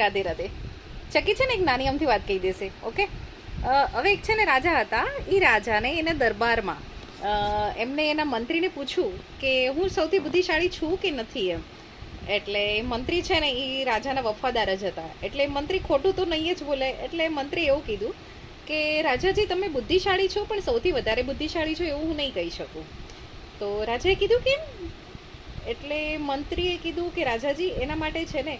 રાધે રાધે. ચકી છે ને એક નાની અમથી વાત કહી દેશે, ઓકે? હવે એક છે ને રાજા હતા એ રાજાને એના દરબારમાં એમને એના મંત્રીને પૂછ્યું કે હું સૌથી બુદ્ધિશાળી છું કે નથી એમ? એટલે મંત્રી છે ને એ રાજાના વફાદાર જ હતા. એટલે મંત્રી ખોટું તો નહીં જ બોલે, એટલે મંત્રી એવું કીધું કે, રાજાજી, તમે બુદ્ધિશાળી છો, પણ સૌથી વધારે બુદ્ધિશાળી છો એવું હું નહીં કહી શકું. તો રાજાએ કીધું કેમ? એટલે મંત્રીએ કીધું કે, રાજાજી, એના માટે છે ને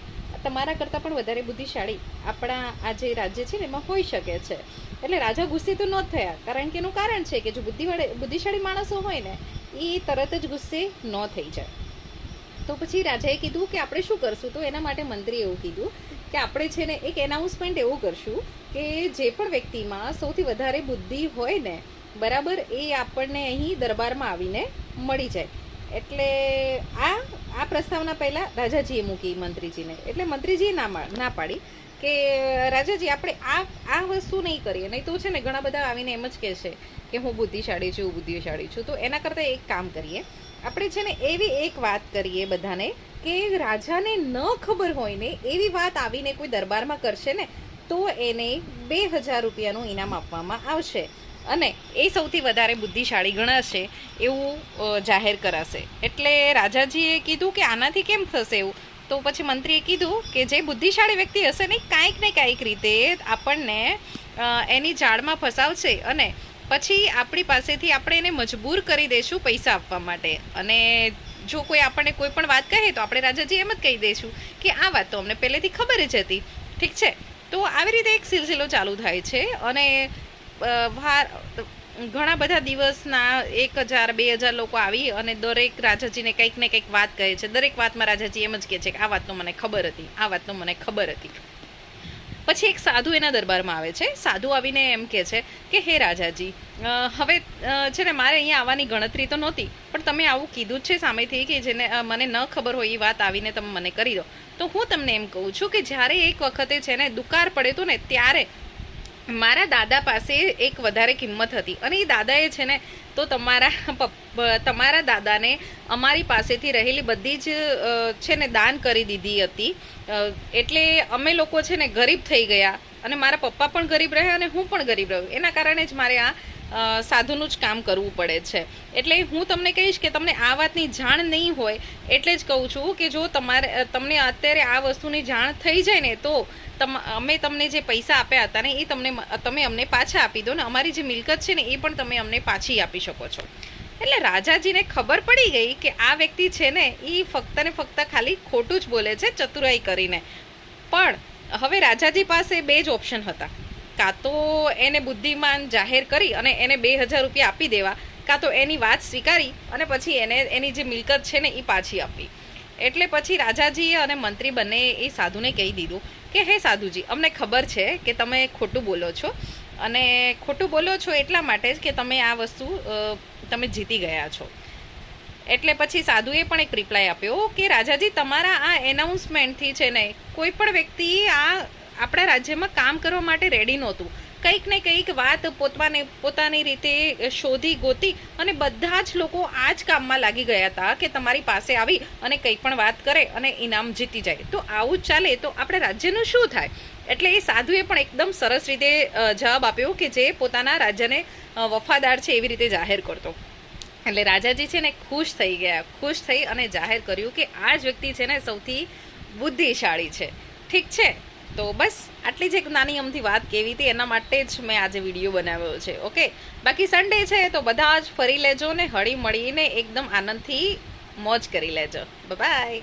તમારા કરતાં પણ વધારે બુદ્ધિશાળી આપણા આ જે રાજ્ય છે ને, એમાં હોઈ શકે છે. એટલે રાજા ગુસ્સે તો ન થયા, કારણ કે એનું કારણ છે કે જો બુદ્ધિવાળે, બુદ્ધિશાળી માણસો હોય ને, એ તરત જ ગુસ્સે ન થઈ જાય. તો પછી રાજાએ કીધું કે આપણે શું કરશું? તો એના માટે મંત્રીએ એવું કીધું કે આપણે છે ને એક એનાઉન્સમેન્ટ એવું કરશું કે જે પણ વ્યક્તિમાં સૌથી વધારે બુદ્ધિ હોય ને, બરાબર એ આપણને અહીં દરબારમાં આવીને મળી જાય. એટલે આ આ પ્રસ્તાવના પહેલાં રાજાજીએ મૂકી મંત્રીજીને. એટલે મંત્રીજીએ ના ના પાડી કે, રાજાજી, આપણે આ આ વસ્તુ નહીં કરીએ. નહીં તો છે ને ઘણા બધા આવીને એમ જ કહેશે કે, હું બુદ્ધિશાળી છું બુદ્ધિશાળી છું. તો એના કરતાં એક કામ કરીએ. આપણે છે ને એવી એક વાત કરીએ બધાને કે રાજાને ન ખબર હોય ને એવી વાત આવીને કોઈ દરબારમાં કરશે ને, તો એને બે હજાર રૂપિયાનું ઇનામ આપવામાં આવશે. અને એ સૌથી વધારે બુદ્ધિશાળી ગણાશે એવું જાહેર કરાશે. એટલે રાજાજીએ કીધું કે આનાથી કેમ થશે એવું? તો પછી મંત્રીએ કીધું કે જે બુદ્ધિશાળી વ્યક્તિ હશે ને, કાંઈક ને કાંઈક રીતે આપણને એની જાળમાં ફસાવશે અને પછી આપણી પાસેથી આપણે એને મજબૂર કરી દઈશું પૈસા આપવા માટે. અને જો કોઈ આપણને કોઈ પણ વાત કહે તો આપણે રાજાજી એમ જ કહી દઈશું કે આ વાત તો અમને પહેલેથી ખબર જ હતી. ઠીક છે? તો આવી રીતે એક સિલસિલો ચાલુ થાય છે અને વાર ઘણા બધા દિવસના એક હજાર, બે હજાર લોકો આવી અને દરેક રાજાજીને કંઈક ને કંઈક વાત કહે છે. દરેક વાતમાં રાજાજી એમ જ કહે છે કે આ વાતનું મને ખબર હતી, આ વાતનું મને ખબર હતી. પછી એક સાધુ એના દરબારમાં આવે છે. સાધુ આવીને એમ કહે છે કે, હે રાજાજી હવે છે ને મારે અહીંયા આવવાની ગણતરી તો નહોતી, પણ તમે આવું કીધું જ છે સામેથી કે જેને મને ન ખબર હોય એ વાત આવીને તમે મને કરી દો. તો હું તમને એમ કહું છું કે જ્યારે એક વખતે છે ને દુકાળ પડે તો ને ત્યારે મારા દાદા પાસે એક વધારે કિંમત હતી. અને એ દાદાએ છે ને, તો તમારા તમારા દાદાને અમારી પાસેથી રહેલી બધી જ છે ને, દાન કરી દીધી હતી. એટલે અમે લોકો છે ને ગરીબ થઈ ગયા. અને મારા પપ્પા પણ ગરીબ રહ્યા અને હું પણ ગરીબ રહ્યું. એના કારણે જ મારે આ સાધુનું જ કામ કરવું પડે છે. એટલે હું તમને કહીશ કે તમને આ વાતની જાણ નહીં હોય, એટલે જ કહું છું કે જો તમારે તમને અત્યારે આ વસ્તુની જાણ થઈ જાય ને, તો તમ, અમે તમને જે પૈસા આપ્યા હતા ને, એ તમને તમે અમને પાછા આપી દો ને, અમારી જે મિલકત છે ને, એ પણ તમે અમને પાછી આપી શકો છો. એટલે રાજાજીને ખબર પડી ગઈ કે આ વ્યક્તિ છે ને એ ફક્ત ને ફક્ત ખાલી ખોટું જ બોલે છે, ચતુરાઈ કરીને. પણ હવે રાજાજી પાસે બે જ ઓપ્શન હતા. કાં તો એને બુદ્ધિમાન જાહેર કરી અને એને બે હજાર રૂપિયા આપી દેવા, કાં તો એની વાત સ્વીકારી અને પછી એને એની જે મિલકત છે ને એ પાછી આપી. એટલે પછી રાજાજીએ અને મંત્રી બંને એ સાધુને કહી દીધું કે, હે સાધુજી, અમને ખબર છે કે તમે ખોટું બોલો છો અને ખોટું બોલો છો એટલા માટે જ કે તમે આ વસ્તુ તમે જીતી ગયા છો. એટલે પછી સાધુએ પણ એક રિપ્લાય આપ્યો કે, રાજાજી, તમારા આ એનાઉન્સમેન્ટથી છે ને કોઈ પણ વ્યક્તિ આ આપણા રાજ્યમાં કામ કરવા માટે રેડી નહોતું. કંઈક ને કંઈક વાત પોતાને પોતાની રીતે શોધી ગોતી અને બધા જ લોકો આ જ કામમાં લાગી ગયા હતા કે તમારી પાસે આવી અને કંઈ પણ વાત કરે અને ઇનામ જીતી જાય. તો આવું ચાલે તો આપણે રાજ્યનું શું થાય? એટલે એ સાધુએ પણ એકદમ સરસ રીતે જવાબ આપ્યો કે જે પોતાના રાજ્યને વફાદાર છે એવી રીતે જાહેર કરતો. એટલે રાજાજી છે ને ખુશ થઈ ગયા. ખુશ થઈ અને જાહેર કર્યું કે આ જ વ્યક્તિ છે ને સૌથી બુદ્ધિશાળી છે. ઠીક છે? તો બસ, આટલી જ એક નાની અમથી વાત કેવી હતી. એના માટે જ મેં આજે વીડિયો બનાવ્યો છે ઓકે બાકી સન્ડે છે તો બધા જ ફરી લેજો ને હળી મળીને એકદમ આનંદથી મોજ કરી લેજો. બાય